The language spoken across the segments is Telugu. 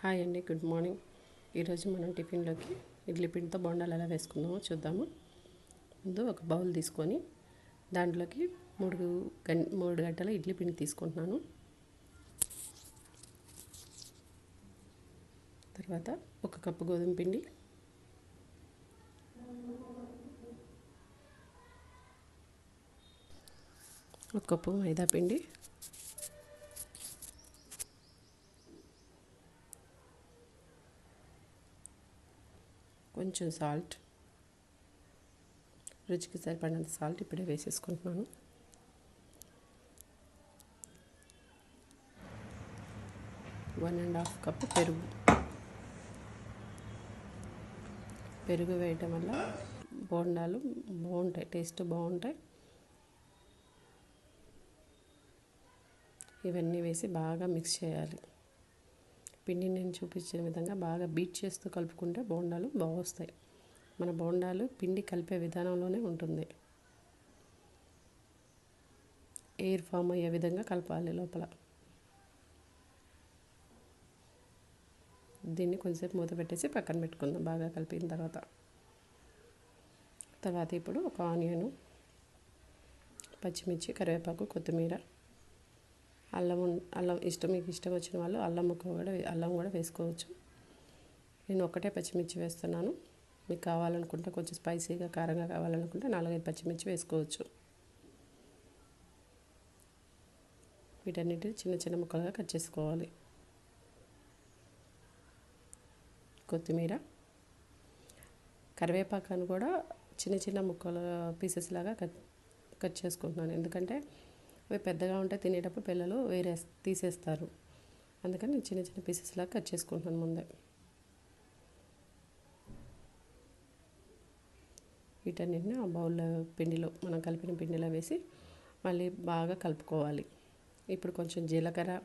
హాయ్ అండి గుడ్ మార్నింగ్. ఈరోజు మనం టిఫిన్లోకి ఇడ్లీ పిండితో బొండాలు ఎలా వేసుకుందామో చూద్దాము. ముందు ఒక బౌల్ తీసుకొని దాంట్లోకి మూడు గం మూడు గంటల ఇడ్లీ పిండి తీసుకుంటున్నాను. తర్వాత ఒక కప్పు గోధుమ పిండి. ఒక కప్పు మైదా పిండి. కొంచెం సాల్ట్. రుచికి సరిపడినంత సాల్ట్ ఇప్పుడే వేసేసుకుంటున్నాను. వన్ అండ్ హాఫ్ కప్ పెరుగు. పెరుగు వేయటం వల్ల బోండాలు బాగుంటాయి టేస్ట్ బాగుంటాయి. ఇవన్నీ వేసి బాగా మిక్స్ చేయాలి. పిండిని నేను చూపించిన విధంగా బాగా బీట్ చేస్తూ కలుపుకుంటే బోండాలు బాగా వస్తాయి. మన బోండాలు పిండి కలిపే విధానంలోనే ఉంటుంది. ఎయిర్ ఫామ్ అయ్యే విధంగా కలపాలి లోపల. దీన్ని కొంచెంసేపు మూత పెట్టేసి పక్కన పెట్టుకుందాం బాగా కలిపిన తర్వాత. తర్వాత ఇప్పుడు ఒక ఆనియను పచ్చిమిర్చి కరివేపాకు కొత్తిమీర అల్లం అల్లం ఇష్టం మీకు ఇష్టం వచ్చిన వాళ్ళు అల్లం ముక్క కూడా అల్లం కూడా వేసుకోవచ్చు. నేను ఒకటే పచ్చిమిర్చి వేస్తున్నాను. మీకు కావాలనుకుంటే కొంచెం స్పైసీగా కారంగా కావాలనుకుంటే నాలుగైదు పచ్చిమిర్చి వేసుకోవచ్చు. వీటన్నిటిని చిన్న చిన్న ముక్కలుగా కట్ చేసుకోవాలి. కొత్తిమీర కరివేపాకును కూడా చిన్న చిన్న ముక్కలు పీసెస్ లాగా కట్ కట్ చేసుకుంటున్నాను. ఎందుకంటే అవి పెద్దగా ఉంటే తినేటప్పుడు పిల్లలు వేరే తీసేస్తారు. అందుకని నేను చిన్న చిన్న పీసెస్ లాగా కట్ చేసుకుంటాను ముందే. వీటన్నిటిని ఆ బౌల్లో పిండిలో మనం కలిపిన పిండిలో వేసి మళ్ళీ బాగా కలుపుకోవాలి. ఇప్పుడు కొంచెం జీలకర్ర.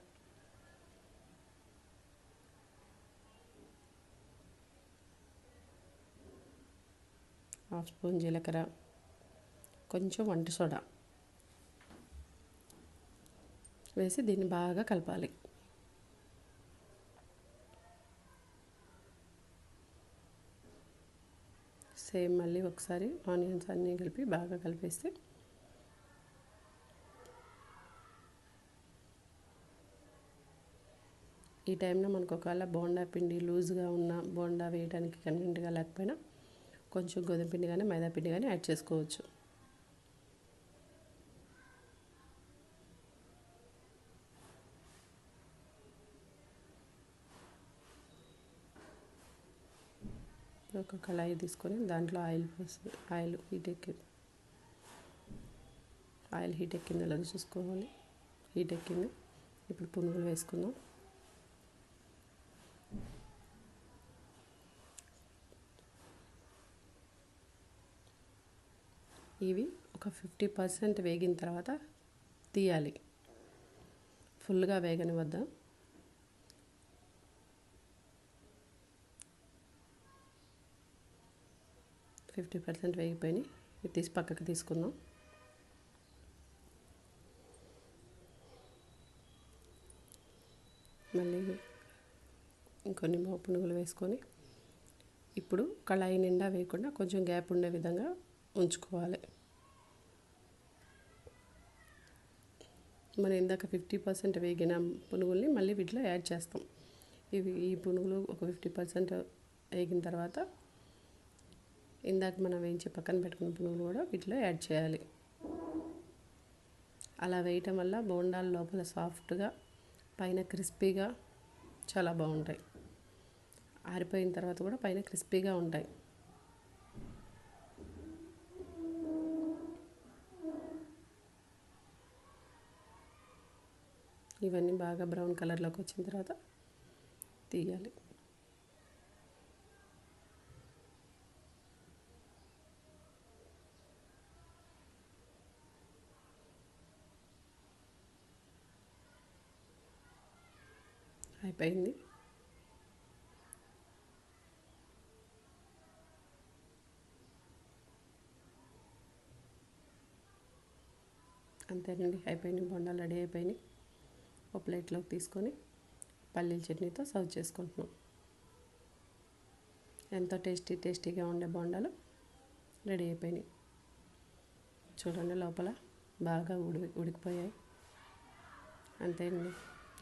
హాఫ్ స్పూన్ జీలకర్ర. కొంచెం వంట సోడా. వేసి దీన్ని బాగా కలపాలి. సేమ్ మళ్ళీ ఒకసారి ఆనియన్స్ అన్నీ కలిపి బాగా కలిపేస్తే ఈ టైంలో మనకు ఒకవేళ బోండా పిండి లూజ్గా ఉన్న బోండా వేయడానికి కన్వీనెంట్గా లేకపోయినా కొంచెం గోధుమ పిండి కానీ మైదా పిండి కానీ యాడ్ చేసుకోవచ్చు. ఒక కళాయి తీసుకొని దాంట్లో ఆయిల్ పోసి ఆయిల్ హీట్ ఎక్కి ఆయిల్ హీట్ ఎక్కింది అలాగే చూసుకోవాలి. హీట్ ఎక్కింది. ఇప్పుడు పునుగులు వేసుకుందాం. ఇవి ఒక ఫిఫ్టీ పర్సెంట్ వేగిన తర్వాత తీయాలి. ఫుల్గా వేగని వద్దాం ఫిఫ్టీ పర్సెంట్ వేగిపోయినాయి. ఇవి తీసి పక్కకు తీసుకుందాం. మళ్ళీ ఇంకొన్ని పునుగులు వేసుకొని ఇప్పుడు కళాయి నిండా వేయకుండా కొంచెం గ్యాప్ ఉండే విధంగా ఉంచుకోవాలి. మనం ఇందాక ఫిఫ్టీ పర్సెంట్ వేగిన పునుగుల్ని మళ్ళీ వీటిలో యాడ్ చేస్తాం. ఇవి ఈ పునుగులు ఒక ఫిఫ్టీ పర్సెంట్ వేగిన తర్వాత ఇందాక మనం వేయించి పక్కన పెట్టుకున్న పునుగులు కూడా వీటిలో యాడ్ చేయాలి. అలా వేయటం వల్ల బోండాలు లోపల సాఫ్ట్గా పైన క్రిస్పీగా చాలా బాగుంటాయి. ఆరిపోయిన తర్వాత కూడా పైన క్రిస్పీగా ఉంటాయి. ఇవన్నీ బాగా బ్రౌన్ కలర్లోకి వచ్చిన తర్వాత తీయాలి. అయిపోయింది. అంతేనండి అయిపోయినాయి బొండాలు రెడీ అయిపోయినాయి. ఒక ప్లేట్లోకి తీసుకొని పల్లీల చట్నీతో సర్వ్ చేసుకుంటున్నాం. ఎంతో టేస్టీ టేస్టీగా ఉండే బొండాలు రెడీ అయిపోయినాయి. చూడండి లోపల బాగా ఉడి ఉడికిపోయాయి. అంతేనండి.